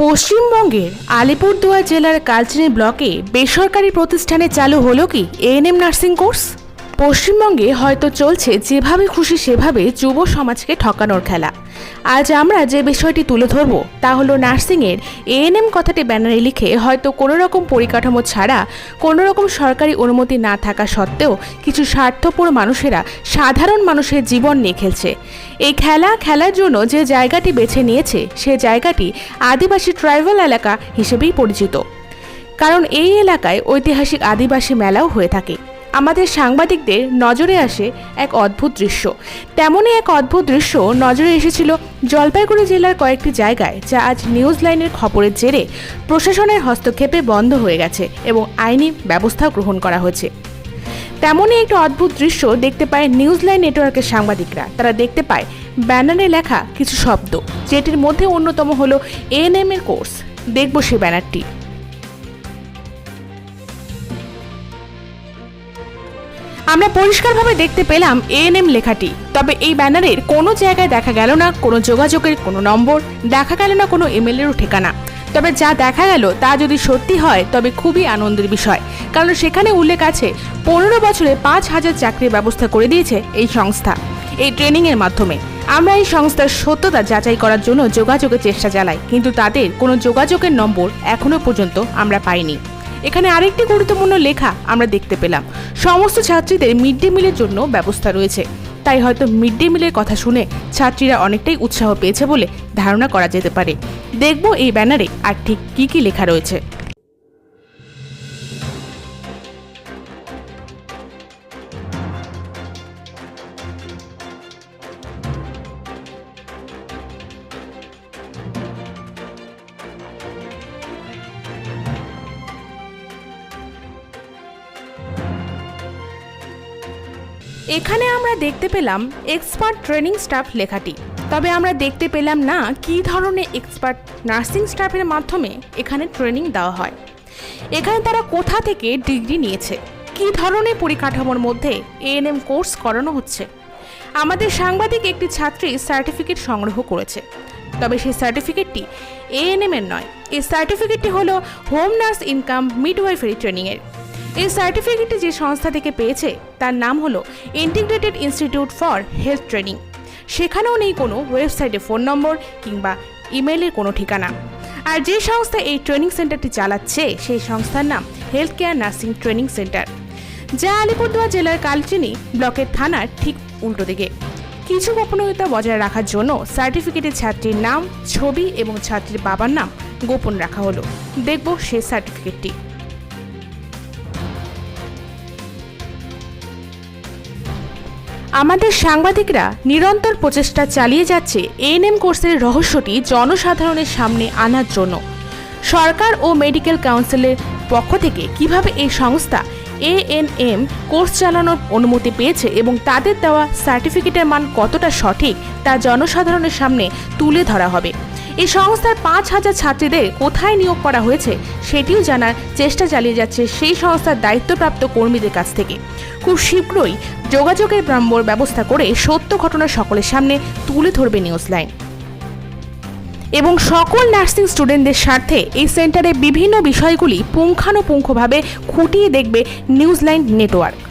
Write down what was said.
পশ্চিমবঙ্গের আলিপুরদুয়ার জেলার কালচিনি ব্লকে বেসরকারি প্রতিষ্ঠানে চালু হলো কি এএনএম নার্সিং কোর্স পশ্চিমবঙ্গে হয়তো চলছে যেভাবে খুশি সেভাবে যুব সমাজকে ঠকানোর খেলা। আজ আমরা যে বিষয়টি তুলে ধরব তা হলো নার্সিংয়ের এএনএম কথাটি ব্যানারে লিখে হয়তো কোনো রকম পরিকাঠামো ছাড়া কোনো রকম সরকারি অনুমতি না থাকা সত্ত্বেও কিছু স্বার্থপর মানুষেরা সাধারণ মানুষের জীবন নিয়ে খেলছে। এই খেলা খেলার জন্য যে জায়গাটি বেছে নিয়েছে সে জায়গাটি আদিবাসী ট্রাইবাল এলাকা হিসেবেই পরিচিত। কারণ এই এলাকায় ঐতিহাসিক আদিবাসী মেলাও হয়ে থাকে। আমাদের সাংবাদিকদের নজরে আসে এক অদ্ভুত দৃশ্য। তেমনই এক অদ্ভুত দৃশ্য নজরে এসেছিল জলপাইগুড়ি জেলার কয়েকটি জায়গায়, যা আজ নিউজ লাইনের খবরের জেরে প্রশাসনের হস্তক্ষেপে বন্ধ হয়ে গেছে এবং আইনি ব্যবস্থাও গ্রহণ করা হয়েছে। তেমনই একটি অদ্ভুত দৃশ্য দেখতে পায় নিউজ লাইন নেটওয়ার্কের সাংবাদিকরা। তারা দেখতে পায় ব্যানারে লেখা কিছু শব্দ, যেটির মধ্যে অন্যতম হলো এএনএম এর কোর্স। দেখব সেই ব্যানারটি। আমরা পরিষ্কারভাবে দেখতে পেলাম এএনএম লেখাটি, তবে এই ব্যানারের কোনো জায়গায় দেখা গেল না, কোনো যোগাযোগের কোনো নম্বর, দেখা গেল না কোনো ইমেলেরও ঠিকানা। তবে যা দেখা গেল তা যদি সত্যি হয়, তবে খুবই আনন্দের বিষয়, কারণ সেখানে উল্লেখ আছে, পনেরো বছরে পাঁচ হাজার চাকরির ব্যবস্থা করে দিয়েছে এই সংস্থা, এই ট্রেনিংয়ের মাধ্যমে। আমরা এই সংস্থার সত্যতা যাচাই করার জন্য যোগাযোগের চেষ্টা চালাই, কিন্তু তাদের কোনো যোগাযোগের নম্বর এখনও পর্যন্ত আমরা পাইনি। এখানে আরেকটি গুরুত্বপূর্ণ লেখা আমরা দেখতে পেলাম। সমস্ত ছাত্রীদের মিড ডে মিলের জন্য ব্যবস্থা রয়েছে। তাই হয়তো মিড ডে মিলের কথা শুনে ছাত্রীরা অনেকটাই উৎসাহ পেয়েছে বলে ধারণা করা যেতে পারে। দেখব এই ব্যানারে আর ঠিক কী কী লেখা রয়েছে। এখানে আমরা দেখতে পেলাম এক্সপার্ট ট্রেনিং স্টাফ লেখাটি। তবে আমরা দেখতে পেলাম না কী ধরনের এক্সপার্ট নার্সিং স্টাফের মাধ্যমে এখানে ট্রেনিং দেওয়া হয়। এখানে তারা কোথা থেকে ডিগ্রি নিয়েছে? কী ধরনের পরিকাঠামোর মধ্যে এএনএম কোর্স করানো হচ্ছে? আমাদের সাংবাদিক একটি ছাত্রী সার্টিফিকেট সংগ্রহ করেছে। তবে সেই সার্টিফিকেটটি এএনএম এর নয়। এই সার্টিফিকেটটি হলো হোম নার্স ইনকাম মিডওয়াইফারি ট্রেনিংয়ের এই সার্টিফিকেটটি যে সংস্থা থেকে পেয়েছে, তার নাম হলো integrated institute for health training সেখানেও নেই কোনো ওয়েবসাইটে ফোন নম্বর কিংবা ইমেলের কোনো ঠিকানা। আর যে সংস্থা এই ট্রেনিং সেন্টারটি চালাচ্ছে, সেই সংস্থার নাম health care nursing training centre যা আলিপুরদুয়ার জেলার কালচিনি ব্লকের থানার ঠিক উল্টো দিকে। কিছু গোপনীয়তা বজায় রাখার জন্য সার্টিফিকেটের ছাত্রীর নাম, ছবি এবং ছাত্রীর বাবার নাম গোপন রাখা হলো। দেখব সেই সার্টিফিকেটটি। আমাদের সাংবাদিকরা নিরন্তর প্রচেষ্টা চালিয়ে যাচ্ছে এএনএম কোর্সের রহস্যটি জনসাধারণের সামনে আনার জন্য। সরকার ও মেডিকেল কাউন্সিলের পক্ষ থেকে কীভাবে এই সংস্থা এএনএম কোর্স চালানোর অনুমতি পেয়েছে এবং তাদের দেওয়া সার্টিফিকেটের মান কতটা সঠিক তা জনসাধারণের সামনে তুলে ধরা হবে। এই সংস্থার পাঁচ হাজার ছাত্রীদের কোথায় নিয়োগ করা হয়েছে সেটিও জানার চেষ্টা চালিয়ে যাচ্ছে সেই সংস্থার দায়িত্বপ্রাপ্ত কর্মীদের কাছ থেকে। খুব শীঘ্রই যোগাযোগের নম্বর ব্যবস্থা করে সত্য ঘটনা সকলের সামনে তুলে ধরবে নিউজ লাইন। এবং সকল নার্সিং স্টুডেন্টদের স্বার্থে এই সেন্টারে বিভিন্ন বিষয়গুলি পুঙ্খানুপুঙ্খভাবে খুঁটিয়ে দেখবে নিউজ লাইন নেটওয়ার্ক।